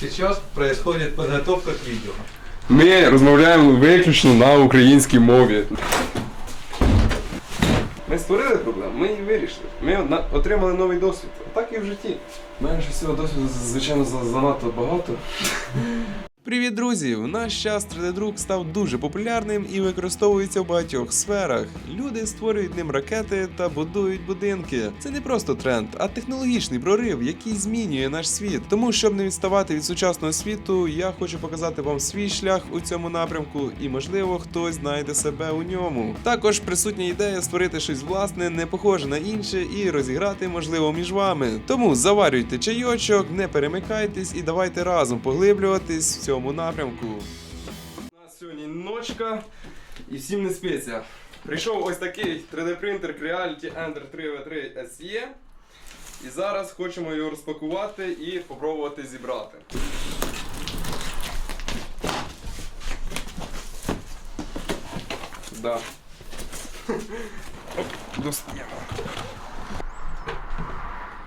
Сейчас происходит подготовка к видео. Ми розмовляємо виключно на українській мові. Ми створили проблему, ми її вирішили. Ми отримали новий досвід. Так і в житті. У мене ж всього досвіду, звичайно, за- занадто багато. Привіт, друзі! В наш час 3D-друк став дуже популярним і використовується в багатьох сферах. Люди створюють ним ракети та будують будинки. Це не просто тренд, а технологічний прорив, який змінює наш світ. Тому, щоб не відставати від сучасного світу, я хочу показати вам свій шлях у цьому напрямку, і можливо хтось знайде себе у ньому. Також присутня ідея створити щось власне, не похоже на інше, і розіграти можливо між вами. Тому заварюйте чайочок, не перемикайтесь і давайте разом поглиблюватись в цьому напрямку. У нас сьогодні ночка і всім не спиться. Прийшов ось такий 3D принтер Creality Ender 3V3 SE. І зараз хочемо його розпакувати і спробувати зібрати. Да. Достаємо.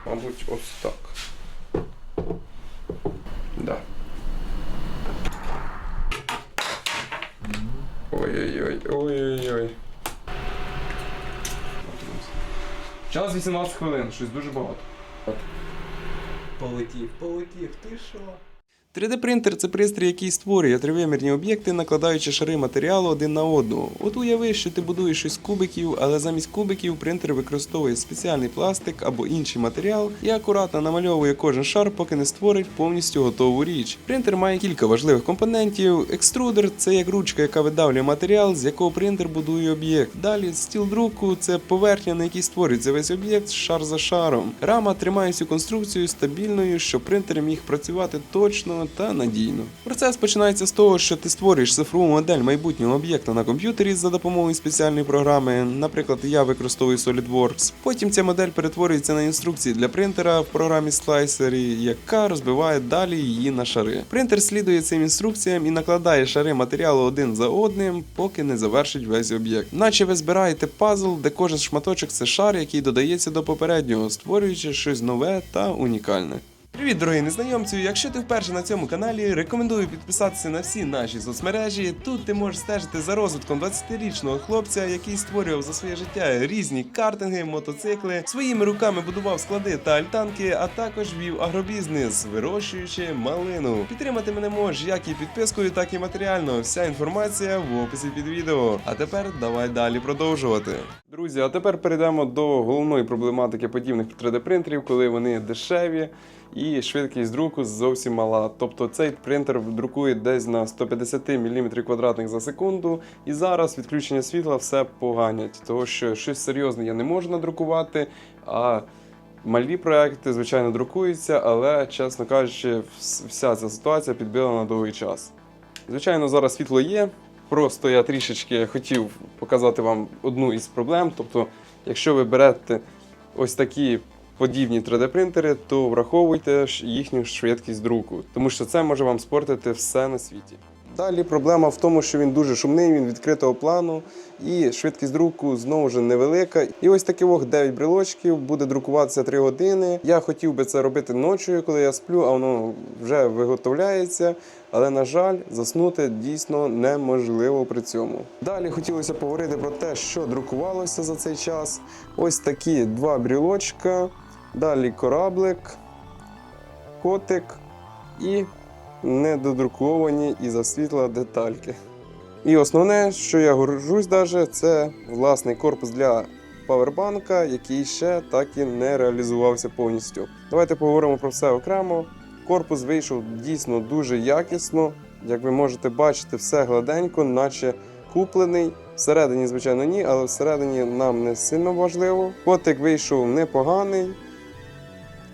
Мабуть, ось так. Ой-ой-ой, ой-ой-ой. Час 18 хвилин, щось дуже багато. Полетів, полетів, ти що? 3D-принтер це пристрій, який створює тривимірні об'єкти, накладаючи шари матеріалу один на одну. От уяви, що ти будуєш щось з кубиків, але замість кубиків принтер використовує спеціальний пластик або інший матеріал і акуратно намальовує кожен шар, поки не створить повністю готову річ. Принтер має кілька важливих компонентів. Екструдер це як ручка, яка видавлює матеріал, з якого принтер будує об'єкт. Далі стіл друку це поверхня, на якій створюється весь об'єкт шар за шаром. Рама тримає цю конструкцію стабільною, щоб принтер міг працювати точно та надійно. Процес починається з того, що ти створюєш цифрову модель майбутнього об'єкта на комп'ютері за допомогою спеціальної програми. Наприклад, я використовую SolidWorks. Потім ця модель перетворюється на інструкції для принтера в програмі Slicer, яка розбиває далі її на шари. Принтер слідує цим інструкціям і накладає шари матеріалу один за одним, поки не завершить весь об'єкт. Наче ви збираєте пазл, де кожен шматочок це шар, який додається до попереднього, створюючи щось нове та унікальне. Привіт, дорогі незнайомцю! Якщо ти вперше на цьому каналі, рекомендую підписатися на всі наші соцмережі. Тут ти можеш стежити за розвитком 20-річного хлопця, який створював за своє життя різні картинги, мотоцикли, своїми руками будував склади та альтанки, а також вів агробізнес, вирощуючи малину. Підтримати мене можеш як і підпискою, так і матеріально. Вся інформація в описі під відео. А тепер давай далі продовжувати. Друзі, а тепер перейдемо до головної проблематики подібних 3D-принтерів, коли вони дешеві і швидкість друку зовсім мала. Тобто цей принтер друкує десь на 150 мм квадратних за секунду, і зараз відключення світла все поганять, тому що щось серйозне я не можу надрукувати. а Малі проекти, звичайно, друкуються, але, чесно кажучи, вся ця ситуація підбила на довгий час. Звичайно, зараз світло є. Просто я трішечки хотів показати вам одну із проблем. Тобто, якщо ви берете ось такі подібні 3D-принтери, то враховуйте їхню швидкість друку, тому що це може вам спортити все на світі. Далі проблема в тому, що він дуже шумний, він відкритого плану, і швидкість друку знову ж невелика. І ось таких 9 брелочків буде друкуватися 3 години. Я хотів би це робити ночою, коли я сплю, а воно вже виготовляється. Але, на жаль, заснути дійсно неможливо при цьому. Далі хотілося поговорити про те, що друкувалося за цей час. Ось такі два брілочка, далі кораблик, котик і недодруковані і за світла детальки. І основне, що я горжусь, даже, це власний корпус для павербанка, який ще так і не реалізувався повністю. Давайте поговоримо про все окремо. Корпус вийшов дійсно дуже якісно. Як ви можете бачити, все гладенько, наче куплений. Всередині, звичайно, ні, але всередині нам не сильно важливо. Котик вийшов непоганий.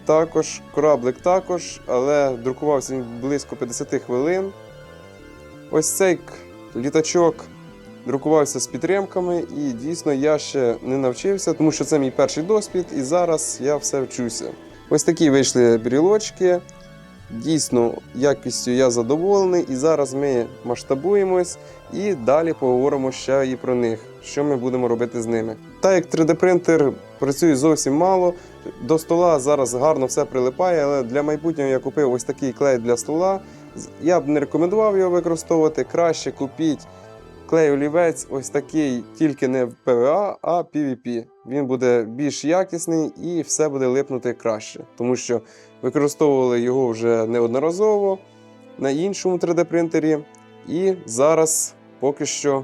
Також кораблик також, але друкувався він близько 50 хвилин. Ось цей літачок друкувався з підтримками, і дійсно я ще не навчився, тому що це мій перший досвід, і зараз я все вчуся. Ось такі вийшли брілочки. Дійсно, якістю я задоволений, і зараз ми масштабуємось і далі поговоримо ще і про них, що ми будемо робити з ними. Так як 3D-принтер працює зовсім мало, до стола зараз гарно все прилипає, але для майбутнього я купив ось такий клей для стола. Я б не рекомендував його використовувати. Краще купіть клей олівець, ось такий, тільки не в PVA, а PVP. Він буде більш якісний і все буде липнути краще, тому що використовували його вже неодноразово на іншому 3D-принтері, і зараз поки що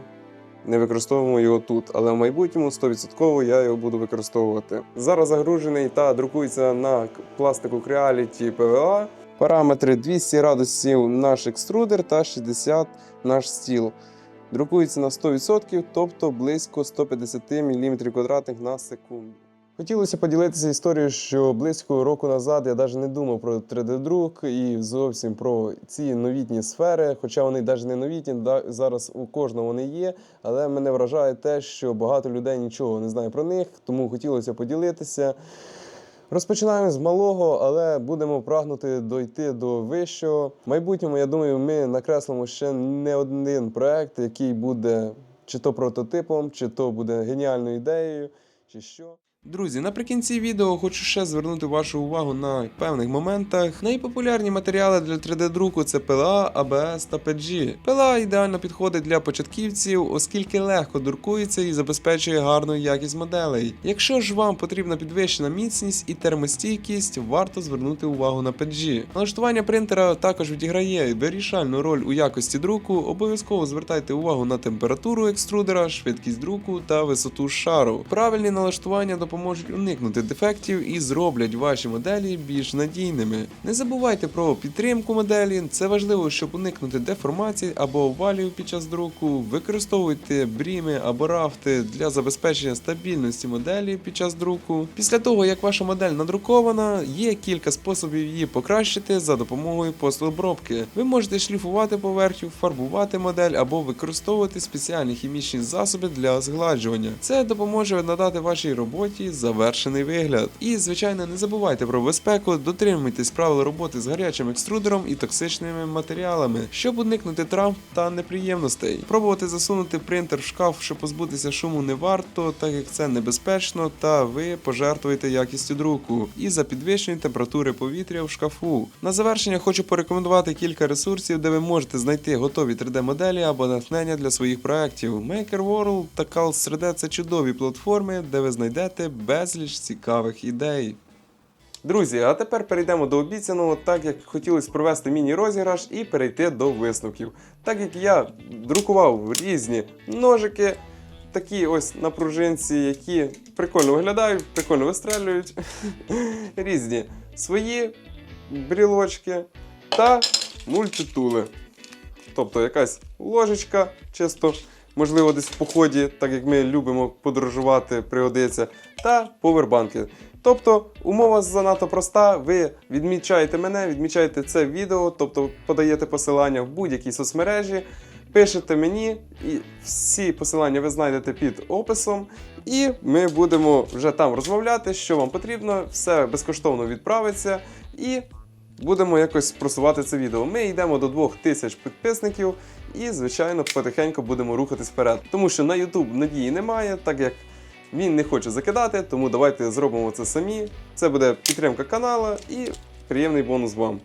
не використовуємо його тут, але в майбутньому 100% я його буду використовувати. Зараз загружений та друкується на пластику Creality PVA. Параметри 200 градусів наш екструдер та 60 наш стіл. Друкується на 100%, тобто близько 150 мм квадратних на секунду. Хотілося поділитися історією, що близько року назад я навіть не думав про 3D-друк і зовсім про ці новітні сфери, хоча вони навіть не новітні, зараз у кожного вони є. Але мене вражає те, що багато людей нічого не знає про них, тому хотілося поділитися. Розпочинаємо з малого, але будемо прагнути дойти до вищого. В майбутньому, я думаю, ми накреслимо ще не один проект, який буде чи то прототипом, чи то буде геніальною ідеєю, чи що. Друзі, наприкінці відео хочу ще звернути вашу увагу на певних моментах. Найпопулярні матеріали для 3D-друку це PLA, ABS та PG. PLA ідеально підходить для початківців, оскільки легко друкується і забезпечує гарну якість моделей. Якщо ж вам потрібна підвищена міцність і термостійкість, варто звернути увагу на PG. Налаштування принтера також відіграє вирішальну роль у якості друку. Обов'язково звертайте увагу на температуру екструдера, швидкість друку та висоту шару. Правильні налаштування допоможуть уникнути дефектів і зроблять ваші моделі більш надійними. Не забувайте про підтримку моделі. Це важливо, щоб уникнути деформацій або овалів під час друку. Використовуйте бріми або рафти для забезпечення стабільності моделі під час друку. Після того, як ваша модель надрукована, є кілька способів її покращити за допомогою постобробки. Ви можете шліфувати поверхню, фарбувати модель або використовувати спеціальні хімічні засоби для згладжування. Це допоможе надати вашій роботі завершений вигляд. І, звичайно, не забувайте про безпеку, дотримуйтесь правил роботи з гарячим екструдером і токсичними матеріалами, щоб уникнути травм та неприємностей. Пробувати засунути принтер в шкаф, щоб позбутися шуму не варто, так як це небезпечно, та ви пожертвуєте якістю друку і за підвищення температури повітря в шкафу. На завершення хочу порекомендувати кілька ресурсів, де ви можете знайти готові 3D-моделі або натхнення для своїх проєктів. Maker World та Cals 3D – це чудові платформи, де ви знайдете безліч цікавих ідей. Друзі, а тепер перейдемо до обіцяного, так як хотілося провести міні-розіграш і перейти до висновків. Так як я друкував різні ножики, такі ось на пружинці, які прикольно виглядають, прикольно вистрелюють, різні свої брілочки та мультитули. Тобто якась ложечка, чисто, можливо, десь в поході, так як ми любимо подорожувати, пригодиться, та повербанки. Тобто умова занадто проста. Ви відмічаєте мене, відмічаєте це відео, тобто подаєте посилання в будь-якій соцмережі, пишете мені, і всі посилання ви знайдете під описом. І ми будемо вже там розмовляти, що вам потрібно, все безкоштовно відправиться і будемо якось просувати це відео. Ми йдемо до 2000 підписників і, звичайно, потихеньку будемо рухатись вперед. Тому що на YouTube надії немає, так як він не хоче закидати, тому давайте зробимо це самі. Це буде підтримка канала і приємний бонус вам.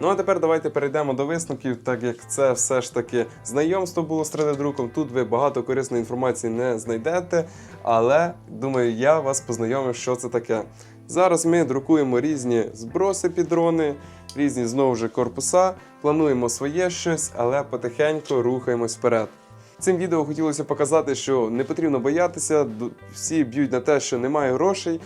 Ну а тепер давайте перейдемо до висновків, так як це все ж таки знайомство було з 3D-друком. Тут ви багато корисної інформації не знайдете, але думаю, я вас познайомив, що це таке. Зараз ми друкуємо різні зброси під дрони, різні знову ж корпуса, плануємо своє щось, але потихеньку рухаємось вперед. Цим відео хотілося показати, що не потрібно боятися. Всі б'ють на те, що немає грошей.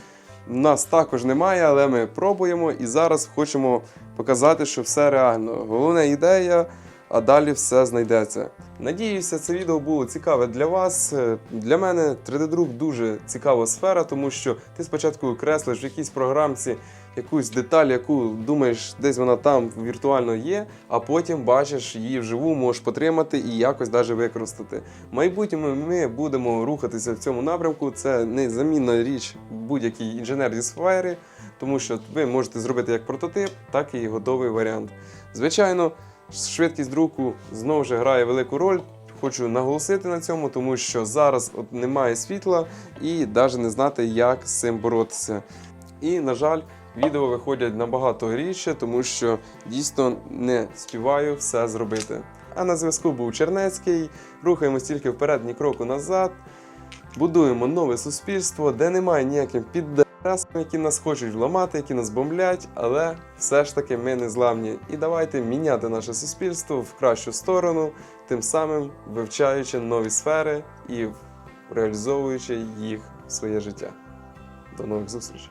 Нас також немає, але ми пробуємо і зараз хочемо показати, що все реально. Головна ідея, а далі все знайдеться. Надіюся, це відео було цікаве для вас. Е, Для мене 3D-друк дуже цікава сфера, тому що ти спочатку креслиш в якійсь програмці якусь деталь, яку думаєш, десь вона там віртуально є, а потім бачиш її вживу, можеш потримати і якось навіть використати. В майбутньому ми будемо рухатися в цьому напрямку. Це незамінна річ в будь-якій інженерній сфері, тому що ви можете зробити як прототип, так і готовий варіант. Звичайно, швидкість друку знову ж грає велику роль. Хочу наголосити на цьому, тому що зараз от немає світла і навіть не знати, як з цим боротися. І, на жаль, відео виходять набагато рідше, тому що дійсно не співаю все зробити. А на зв'язку був Чернецький. Рухаємось тільки вперед, ні кроку назад. Будуємо нове суспільство, де немає ніяких піддарасів, які нас хочуть вламати, які нас бомблять, але все ж таки ми не зламні. І давайте міняти наше суспільство в кращу сторону, тим самим вивчаючи нові сфери і реалізовуючи їх в своє життя. До нових зустрічей!